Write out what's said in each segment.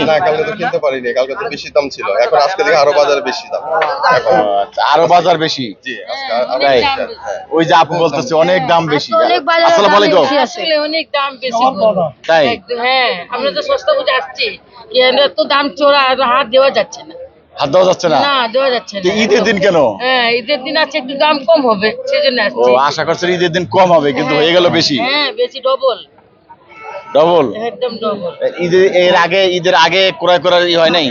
না কালকে তো কিনতে পারিনি কালকে তো বেশি দাম ছিল। এখন আজকে থেকে আরও বাজারে বেশি দাম। এখন আরও বাজার বেশি? জি আজকে আর- আরও তাই বেশি, হ্যাঁ। ওই যে আপু বলতেছে অনেক দাম বেশি। আসসালামু আলাইকুম। আসলে অনেক দাম বেশি। তাই? হ্যাঁ আমরা তো সস্তা বুঝে আসছি এত দাম চোরা হাত দেওয়া যাচ্ছে না। হাত দেওয়া যাচ্ছে না? না দেওয়া যাচ্ছে না। ঈদের দিন কেন? হ্যাঁ ঈদের দিন আছে একটু দাম কম হবে সেই জন্য ও আশা করছেন ঈদের দিন কম হবে কিন্তু হয়ে গেল বেশি। হ্যাঁ বেশি ডবল ডবল একদম ডবল ঈদের এর আগে ঈদের আগে ক্রয় করার ই হয় নাই?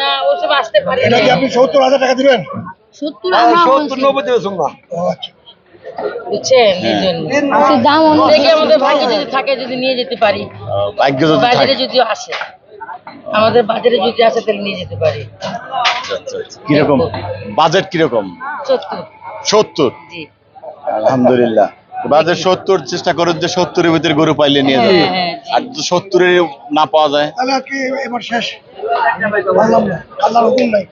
না ওসব আসতে পারে এটা কি আপনি সত্তর হাজার টাকা দিবেন? সত্তর আমরা বলছি। বুঝছেন? এই জন্য। দাম অনেক আমাদের ভাগ্যে যদি থাকে যদি নিয়ে যেতে পারি। ভাগ্য যদি বাজারে যদি আসে। আমাদের বাজারে যদি আসে তাহলে নিয়ে যেতে পারি। কীরকম? বাজেট কীরকম? জি। আলহামদুলিল্লাহ। সত্তর চেষ্টা করুন যে সত্তরের ভিতরে গরু পাইলে নিয়ে যাবে হ্যাঁ, হ্যাঁ, জি। আর সত্তরের না পাওয়া যায়? তাহলে এবার শেষ? পারলাম না আল্লাহর হুকুম নাই।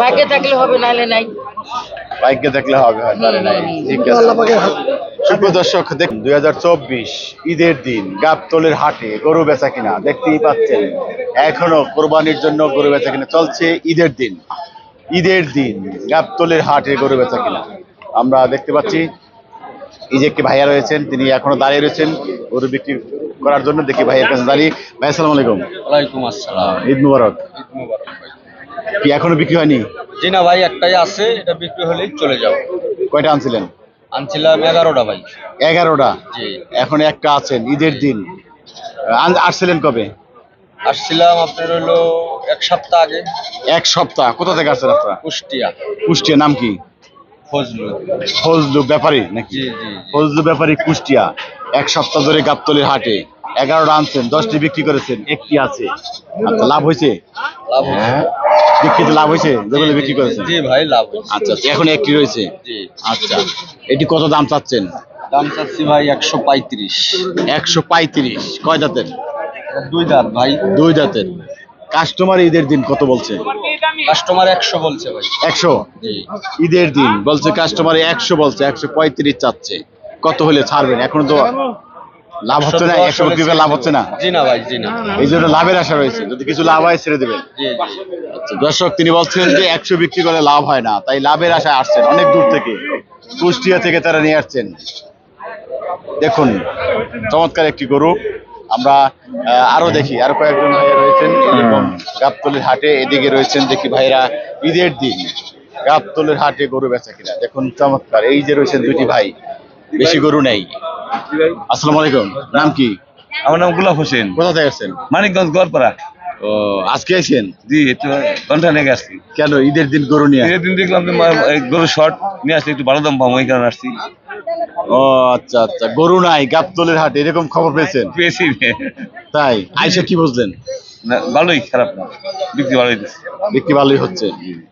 ভাগ্যে থাকলে হবে নাহলে নাই। বাইকে দেখলে হবে তাহলে নাই। ঠিক আছে। আল্লাহ পাকের হাত। সুপ্রিয় দর্শক দেখুন দুই হাজার চব্বিশ ঈদের দিন গাবতলের হাটে গরু বেচা কিনা দেখতেই পাচ্ছেন। এখনও কোরবানির জন্য গরু বেচা কিনা চলছে ঈদের দিন। ঈদের দিন গাবতলের হাটে গরু বেচা কিনা। আমরা দেখতে পাচ্ছি এই যে একটি ভাইয়া রয়েছেন তিনি এখনও দাঁড়িয়ে রয়েছেন গরু বিক্রি করার জন্য। দেখি ভাইয়ের কাছে দাঁড়িয়ে। ভাই আসসালামু আলাইকুম। ওয়ালাইকুম আসসালাম। ঈদ মুবারক। ঈদ মোবারক। কি এখনও বিক্রি হয়নি? জি না ভাই একটাই আছে এটা বিক্রি হলেই চলে যাও কয়টা আনছিলেন? আনছিলাম এগারোটা ভাই। এগারোটা? জি। এখন একটা আছেন ঈদের দিন। আন- আসছিলেন কবে? আসছিলাম আপনার হলো এক সপ্তাহ আগে। এক সপ্তাহ। কোথা থেকে আসছেন আপনারা? কুষ্টিয়া। কুষ্টিয়া নাম কি? ফজলু। ব্যাপারী নাকি। ফজলু ব্যাপারী কুষ্টিয়া এক সপ্তাহ ধরে গাবতলির হাটে। এগারোটা আনছেন দশটি বিক্রি করেছেন একটি আছে। আচ্ছা লাভ হয়েছে? লাভ বিক্রিতে লাভ হয়েছে? যেগুলো বিক্রি করেছেন? জি ভাই লাভ আচ্ছা আচ্ছা, এখন একটি রয়েছে? আচ্ছা এটি কত দাম চাচ্ছেন? দাম চাচ্ছি ভাই একশো পঁয়ত্রিশ। একশো পঁয়ত্রিশ কয় দাঁতের? দুই দাঁত ভাই। দুই দাঁতের। কাস্টমার ঈদের দিন কত বলছে? কাস্টমার একশো বলছে ভাই। একশো? ঈদের দিন বলছে কাস্টমার একশো বলছে একশো পঁয়ত্রিশ চাচ্ছে। কত হলে ছাড়বেন? এখনও তো লাভ হচ্ছে না একশো বিক্রি করে লাভ হচ্ছে না? জি না ভাই জি না। এই জন্য লাভের আশা রয়েছে। যদি কিছু লাভ হয় ছেড়ে দেবেন। আচ্ছা, দর্শক তিনি বলছেন যে একশো বিক্রি করে লাভ হয় না তাই লাভের আশায় আসছেন অনেক দূর থেকে কুষ্টিয়া থেকে তারা নিয়ে আসছেন। দেখুন চমৎকার একটি গরু। আমরা আরও দেখি আরও কয়েকজন রয়েছেন। এরকম গাবতলির হাটে এদিকে রয়েছেন দেখি ভাইরা ঈদের দিন। গাবতলির হাটে গরু বেচা কিনা। দেখুন চমৎকার। এই যে রয়েছেন দুটি ভাই বেশি গরু নেই। আসসালামু আলাইকুম। নাম কি? আমার নাম গুলাব হোসেন। কোথা থেকে আসছেন? মানিকগঞ্জ গড়পাড়া ও আজকে আইছেন? জি একটু ঘণ্টা লেগে আসছি। কেন? ঈদের দিন গরু নিয়ে এর দিন দেখলাম গরু শর্ট নিয়ে আসলে একটু ভালো দাম পাবো এই কারণে আসছি। ও আচ্ছা আচ্ছা। গরু নাই গাবতলের হাটে এরকম খবর পেয়েছেন? পেয়েছি। তাই আইসা কি বুঝলেন ভালোই খারাপ না বিক্রি ভালোই দিচ্ছে। বিক্রি ভালোই হচ্ছে।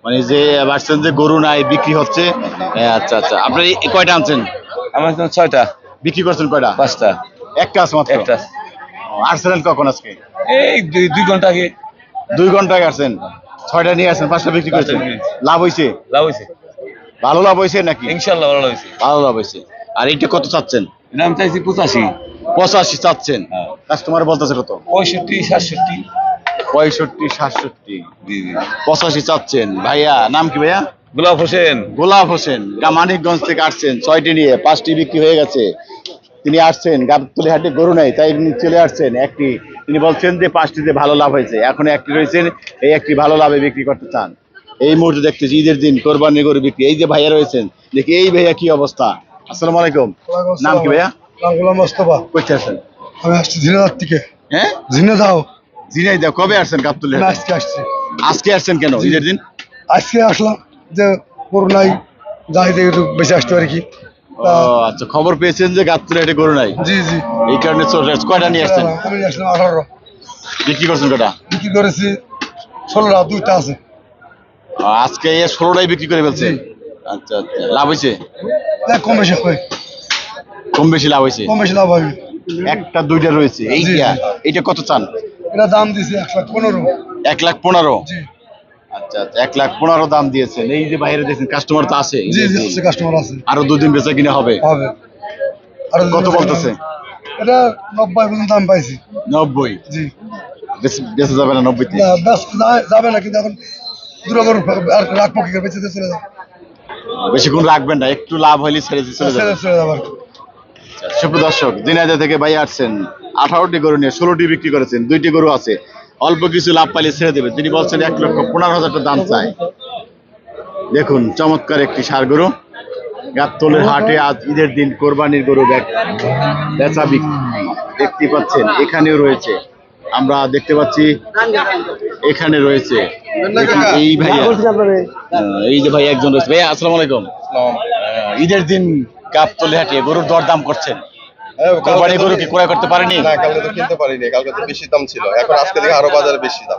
মানে যে ভাবছেন যে গরু নাই বিক্রি হচ্ছে আচ্ছা আচ্ছা। আপনি এই কয়টা আনছেন? আমার ছয়টা। বিক্রি করছেন কয়টা? পাঁচটা। একটা আছে মাত্র? একটা। আসছিলেন কখন আজকে? এই দুই ঘণ্টা আগে। দুই ঘণ্টা আগে আসছেন। ছয়টা নিয়ে আসছেন পাঁচটা বিক্রি করেছেন। লাভ হয়েছে লাভ হয়েছে ভালো লাভ হয়েছে নাকি? ইনশাল্লাহ ভালো হয়েছে ভালো লাভ হয়েছে আর এইটা কত চাচ্ছেন? নাম চাইছি পঁচাশি। পঁচাশি চাচ্ছেন। হ্যাঁ। কাস্টমার বলতেছে কত? পঁয়ষট্টি সাতষট্টি। পঁয়ষট্টি সাতষট্টি। পঁচাশি চাচ্ছেন। ভাইয়া নাম কি ভাইয়া? গোলাপ হোসেন। গোলাপ হোসেন। মানিকগঞ্জ থেকে আসছেন। ছয়টি নিয়ে পাঁচটি বিক্রি হয়ে গেছে। তিনি আসছেন। গাবতলি হাটে গরু নাই তাই চলে আসছেন। একটি তিনি বলছেন যে পাঁচটিতে ভালো লাভ হয়েছে। এখন একটি রয়েছেন এই একটি ভালো লাভে বিক্রি করতে চান। এই মুহূর্তে দেখতেছি ঈদের দিন কোরবানি গরু বিক্রি। এই যে ভাইয়া রয়েছেন দেখি এই ভাইয়া কি অবস্থা। আসসালামু আলাইকুম। নাম কি ভাইয়া? গোলাম মোস্তফা। করতে আসছেন আমি আসছি ঝিনাদার থেকে। হ্যাঁ? ঝিনে যাও জিনাই কবে আসছেন গাবতলি আমি আজকে আসছি। আজকে আসছেন কেন? ঈদের দিন? আজকে আসলাম যে গরু নাই যাই থেকে একটু বেশি আসতে পারি কি। আচ্ছা খবর পেয়েছেন যে গাবতলি হাটে গরু নাই? জি জি। এই কারণে কয়টা নিয়ে আসছেন? আমি আসলাম আঠারো। বিক্রি করছেন কয়টা বিক্রি করেছি ষোলোটা দুইটা আছে। আজকে এই ষোলোটাই বিক্রি করে ফেলছে? আচ্ছা আচ্ছা। লাভ হয়েছে? কম বেশি হয়। কম বেশি লাভ হয়েছে? কম বেশি লাভ হবে একটা দুইটা রয়েছে। জি। এইটা কত চান? এটা দাম দিছি একশো পনেরো। এক লাখ পনেরো? আচ্ছা আচ্ছা এক লাখ পনেরো দাম দিয়েছেন। এই যে বাইরে দেখছেন কাস্টমার তো আছে। জি জি আছে কাস্টমার আছে। আরও দুদিন বেচা কিনা হবে। হবে। আর কত বলতেছে? এটা নব্বই পর্যন্ত দাম পাইছি। নব্বই? জি। বেঁচে- বেঁচে যাবে না নব্বইতে না, ব্যস্ত যাবে না কিন্তু এখন দুটো আর রাখব কি বেঁচে চলে যাবে। বেশিক্ষণ রাখবেন না একটু লাভ হইলে ছেড়ে দিয়ে চলে চলে যাবে চলে যাবে আর কি। সুপ্রিয় দর্শক দিনাজা থেকে ভাই আসছেন। আঠারোটি গরু নিয়ে ষোলোটি বিক্রি করেছেন দুইটি গরু আছে। অল্প কিছু লাভ পাইলে ছেড়ে দেবে। তিনি বলছেন এক লক্ষ পনেরো হাজার টাকা দাম চায় দেখুন চমৎকার একটি সার গরু। গাবতলের হাটে আজ ঈদের দিন কোরবানির গরু বেচা বিক্রি দেখতে পাচ্ছেন এখানেও রয়েছে। আমরা দেখতে পাচ্ছি এখানে রয়েছে। এই ভাইয়া। এই যে ভাই একজন রয়েছে। ভাইয়া আসসালামু আলাইকুম। ঈদের দিন গাবতলি হাটে গরুর দরদাম করছেন। কোরবানি গরু কি ক্রয় করতে পারেনি? না কালকে তো কিনতে পারিনি কালকে তো বেশি দাম ছিল। এখন আজকে দেখে আরও বাজারে বেশি দাম।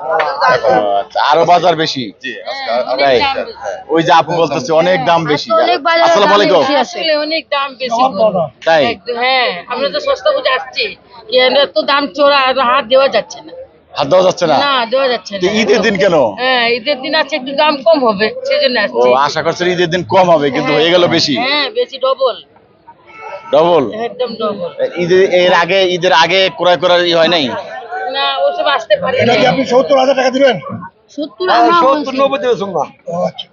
এখন আচ্ছা, আরও বাজার বেশি? জি আজকে তাই? হ্যাঁ। ওই যে আপু বলতেছে অনেক দাম বেশি। আসসালামু আলাইকুম। আসলে অনেক দাম বেশি। তাই? হ্যাঁ আমরা তো সস্তা বুঝে আসছি। এর তো দাম চোরা আর হাত দেওয়া যাচ্ছে না। হাত দেওয়া যাচ্ছে না? না দেওয়া যাচ্ছে না। ঈদের দিন কেন? হ্যাঁ ঈদের দিন আছে একটু দাম কম হবে সেই জন্য ও আশা করছেন ঈদের দিন কম হবে কিন্তু হয়ে গেল বেশি। হ্যাঁ বেশি ডবল ডবল একদম ডবল ঈদের এর আগে ঈদের আগে ক্রয় করার ই হয় নাই? না ওসব আসতে পারে এটা কি আপনি সত্তর হাজার টাকা দিবেন? সত্তর আমরা বলছি। ও আচ্ছা।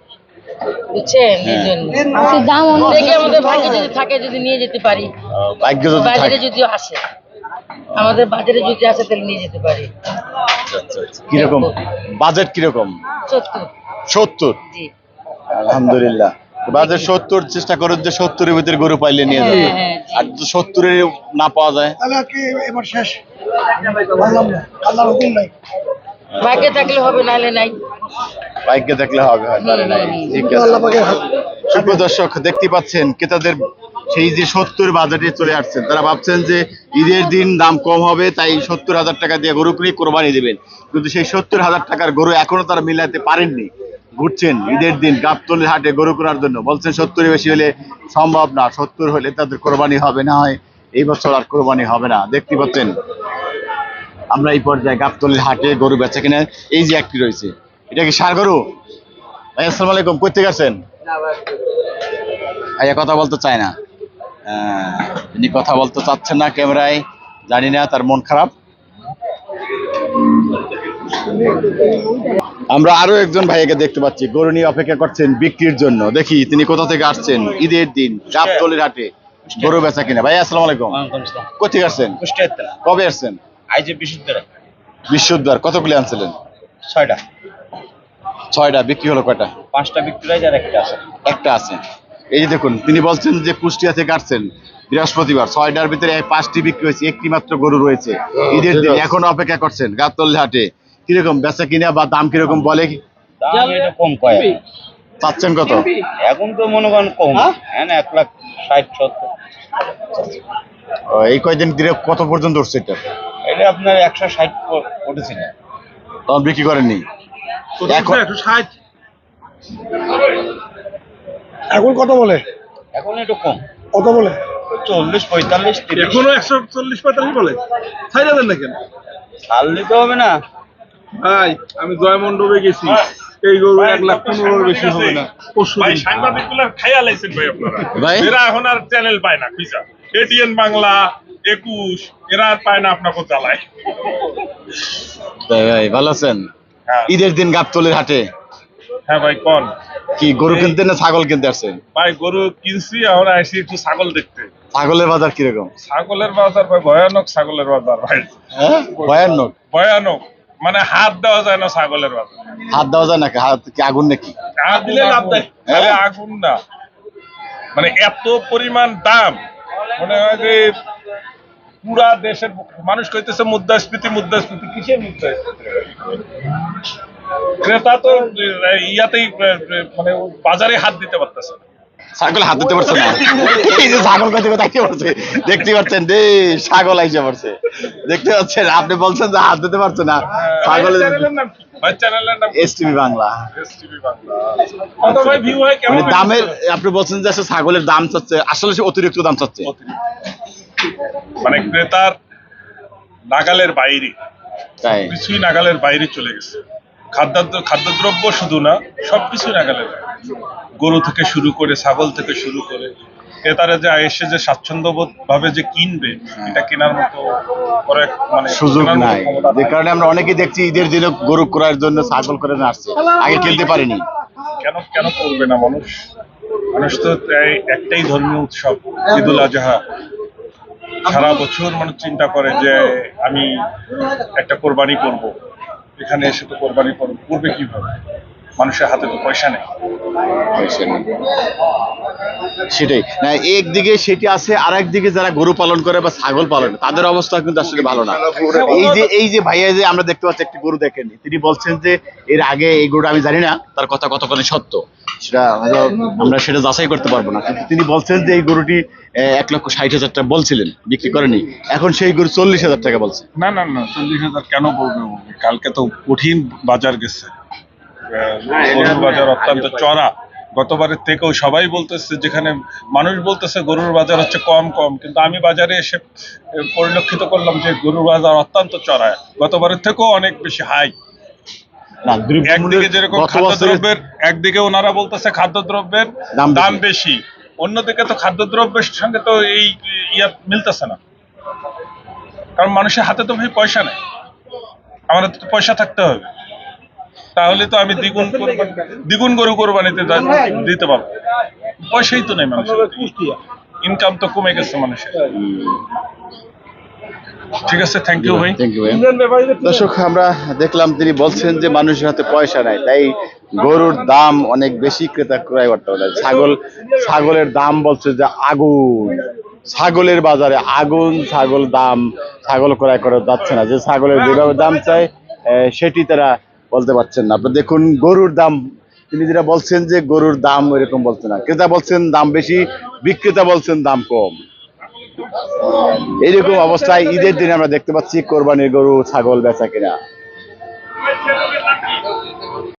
বুঝছেন? এই জন্য আজকে দাম অনেক দেখি আমাদের ভাগ্যে যদি থাকে যদি নিয়ে যেতে পারি। ভাগ্য যদি বাজারে যদি আসে। আমাদের বাজারে যদি আসে তাহলে নিয়ে যেতে পারি। কীরকম? বাজেট কীরকম? সত্তর। সত্তর? জি। আলহামদুলিল্লাহ বাজেট সত্তর চেষ্টা করুন যে সত্তরের ভিতরে গরু পাইলে নিয়ে যাবে। হ্যাঁ, হ্যাঁ, জি। আর সত্তরের না পাওয়া যায়। তাহলে আর কি এবার শেষ? বললাম না। আল্লাহর হুকুম নাই। ভাগ্যে থাকলে হবে নাহলে নাই। বাইকে দেখলে হবে হয় ঠিক আছে। দর্শক দেখতে পাচ্ছেন ক্রেতাদের সেই যে সত্তর বাজারে চলে আসছেন তারা ভাবছেন যে ঈদের দিন দাম কম হবে তাই সত্তর হাজার টাকা দিয়ে গরু কিনে কোরবানি দেবেন। কিন্তু সেই সত্তর হাজার টাকার গরু এখনও তারা মিলাতে পারেননি। ঘুরছেন ঈদের দিন গাবতলির হাটে গরু করার জন্য। বলছেন, সত্তরের বেশি হলে সম্ভব না, সত্তর হলে তাদের কোরবানি হবে না, হয় এই বছর আর কোরবানি হবে না। দেখতে পাচ্ছেন, আমরা এই পর্যায়ে গাবতলির হাটে গরু বেচা কিনে, এই যে একটি রয়েছে। এটা কি সার গরু? ভাই, আসসালামু আলাইকুম থেকে আসছেন? ভাইয়া, কথা বলতে চায় না। তিনি কথা বলতে চাচ্ছেন না ক্যামেরায়, জানি না, তার মন খারাপ। আমরা আরও একজন ভাইয়াকে দেখতে পাচ্ছি। গরু নিয়ে অপেক্ষা করছেন বিক্রির জন্য। দেখি তিনি কোথা থেকে আসছেন? ঈদের দিন গাবতলির হাটে। গরু বেচা কিনা। ভাই আসসালামু আলাইকুম। কোথেকে আসছেন? কবে আসছেন? আইজে বিশুদ্ধ বিশ্বদ্বার কতগুলি আনছিলেন? ছয়টা। ছয়টা। বিক্রি হলো কয়টা? পাঁচটা বিক্রয় আর একটা আছে। একটা আছে। এই যে দেখুন তিনি বলছেন যে কুষ্টিয়া থেকে আসছেন বৃহস্পতিবার। ছয়টার ভিতরে পাঁচটি বিক্রি হয়েছে একটি মাত্র গরু রয়েছে। ঈদের দিন এখন অপেক্ষা করছেন গাবতল হাটে। কীরকম বেচা কিনা বা দাম কীরকম বলে দাম এটা কম কয়। চাচ্ছেন কত? এখন তো মনে করেন কম। হ্যাঁ? এক লাখ ষাট সত্তর। এই কয়দিন দিনে কত পর্যন্ত উঠছে এটা? এটা আপনার একশো ষাট উঠেছিল তখন বিক্রি করেননি? এখন এখন কত বলে? এখন একটু কম। কত বলে? চল্লিশ পঁয়তাল্লিশ এখনও একশো চল্লিশ পঁয়তাল্লিশ বলে। ছাই যাবেন না কেন? ছাড় দিতে হবে না। ভাই আমি জয় মণ্ডপে গেছি। এই গরু এক লাখ পনেরোর বেশি হবে না। পরশু ভাই সাংবাদিকগুলা খাইয়া লাইছেন ভাই আপনারা? এরা এখন আর চ্যানেল পায় না খুঁজা এটিএন বাংলা একুশ এরা আর পায় না আপনাকে চালায় ভাই ভালো আছেন? হ্যাঁ। ঈদের দিন গাবতলের হাটে। হ্যাঁ ভাই কোন? কি গরু কিনতে না ছাগল কিনতে আসছেন ভাই গরু কিনছি এখন আসি একটু ছাগল দেখতে। ছাগলের বাজার কীরকম? ছাগলের বাজার ভাই ভয়ানক ছাগলের বাজার ভাই। হ্যাঁ? ভয়ানক? ভয়ানক। মানে হাত দেওয়া যায় না ছাগলের বাজার হাত দেওয়া যায় নাকি হাত কি আগুন নাকি? হাত দিলে লাভ দেয় খালি আগুন না। মানে এত পরিমাণ দাম। মনে হয় যে পুরা দেশের মানুষ কইতেছে মুদ্রাস্ফীতি মুদ্রাস্ফীতি কিসের মুদ্রাস্ফীতি? ক্রেতা তো ইয়াতেই মানে বাজারে হাত দিতে পারতেছে না। ছাগল হাত দিতে পারছে না। এই যে ছাগল কথা কি পারছে। দেখতে পাচ্ছেন রে ছাগল আইসে পারছে দেখতে পাচ্ছেন আপনি বলছেন যে হাত দিতে পারছে না। এসটিভি বাংলা। হয়? মানে দামের আপনি বলছেন যে ছাগলের দাম চাচ্ছে আসলে সে অতিরিক্ত দাম চাচ্ছে। মানে ক্রেতার নাগালের বাইরে। তাই। কিছুই নাগালের বাইরে চলে গেছে। খাদ্য খাদ্যদ্রব্য শুধু না সবকিছুই নাগালের গরু থেকে শুরু করে ছাগল থেকে শুরু করে ক্রেতারা যে এসে যে স্বাচ্ছন্দ্যবোধ ভাবে যে কিনবে এটা কেনার মতো মানে সুযোগ নাই। যে কারণে আমরা অনেকেই দেখছি ঈদের দিনে গরু ক্রয়ের জন্য ছাগল করে আসছে। আগে কিনতে পারিনি। কেন কেন করবে না মানুষ? মানুষ তো একটাই ধর্মীয় উৎসব ঈদুল আজহা। সারা বছর মানুষ চিন্তা করে যে আমি একটা কোরবানি করব। এখানে এসে তো কোরবানি করব। করবে কীভাবে? মানুষের হাতে তো পয়সা নেই। সেটাই। না একদিকে সেটি আছে আর একদিকে যারা গরু পালন করে বা ছাগল পালন তাদের অবস্থা কিন্তু আসলে ভালো না। এই যে এই যে ভাইয়া যে আমরা দেখতে পাচ্ছি একটি গরু দেখেনি তিনি বলছেন যে এর আগে এই গরুটা আমি জানি না তার কথা কতখানি সত্য সেটা আমরা সেটা যাচাই করতে পারব না। কিন্তু তিনি বলছেন যে এই গরুটি এক লক্ষ ষাট হাজার টাকা বলছিলেন বিক্রি করেনি। এখন সেই গরু চল্লিশ হাজার টাকা বলছে। না না না চল্লিশ হাজার কেন বলবে কালকে তো কঠিন বাজার গেছে। গরুর বাজার অত্যন্ত চড়া। গতবারের থেকেও সবাই বলতেছে যেখানে মানুষ বলতেছে গরুর বাজার হচ্ছে কম কম কিন্তু আমি বাজারে এসে পরিলক্ষিত করলাম যে গরুর বাজার অত্যন্ত চড়া। গতবারের থেকেও অনেক বেশি হাই। একদিকে যেরকম খাদ্যদ্রব্যের একদিকে ওনারা বলতেছে খাদ্যদ্রব্যের দাম বেশি। অন্যদিকে তো খাদ্যদ্রব্যের সঙ্গে তো এই ইয়া মিলতেছে না। কারণ মানুষের হাতে তো ভাই পয়সা নেই। আমার তো পয়সা থাকতে হবে। তাহলে তো আমি দ্বিগুণ দ্বিগুণ গরু কোরবানিতে দিতে পারব। পয়সাই তো নেই মানুষের। ইনকাম তো কমে গেছে মানুষের। ঠিক আছে থ্যাংক ইউ ভাই। দর্শক আমরা দেখলাম তিনি বলছেন যে মানুষের হাতে পয়সা নাই তাই গরুর দাম অনেক বেশি ক্রেতা ক্রয় করতে পারে। ছাগল ছাগলের দাম বলছে যে আগুন। ছাগলের বাজারে আগুন ছাগল দাম ছাগল ক্রয় করা যাচ্ছে না। যে ছাগলের যেভাবে দাম চাই আহ, সেটি তারা বলতে পারছেন না। আপনি দেখুন গরুর দাম, তিনি যেটা বলছেন যে গরুর দাম এরকম বলছে না। ক্রেতা বলছেন দাম বেশি, বিক্রেতা বলছেন দাম কম। এইরকম অবস্থায় ঈদের দিনে আমরা দেখতে পাচ্ছি কোরবানির গরু, ছাগল বেচা কিনা।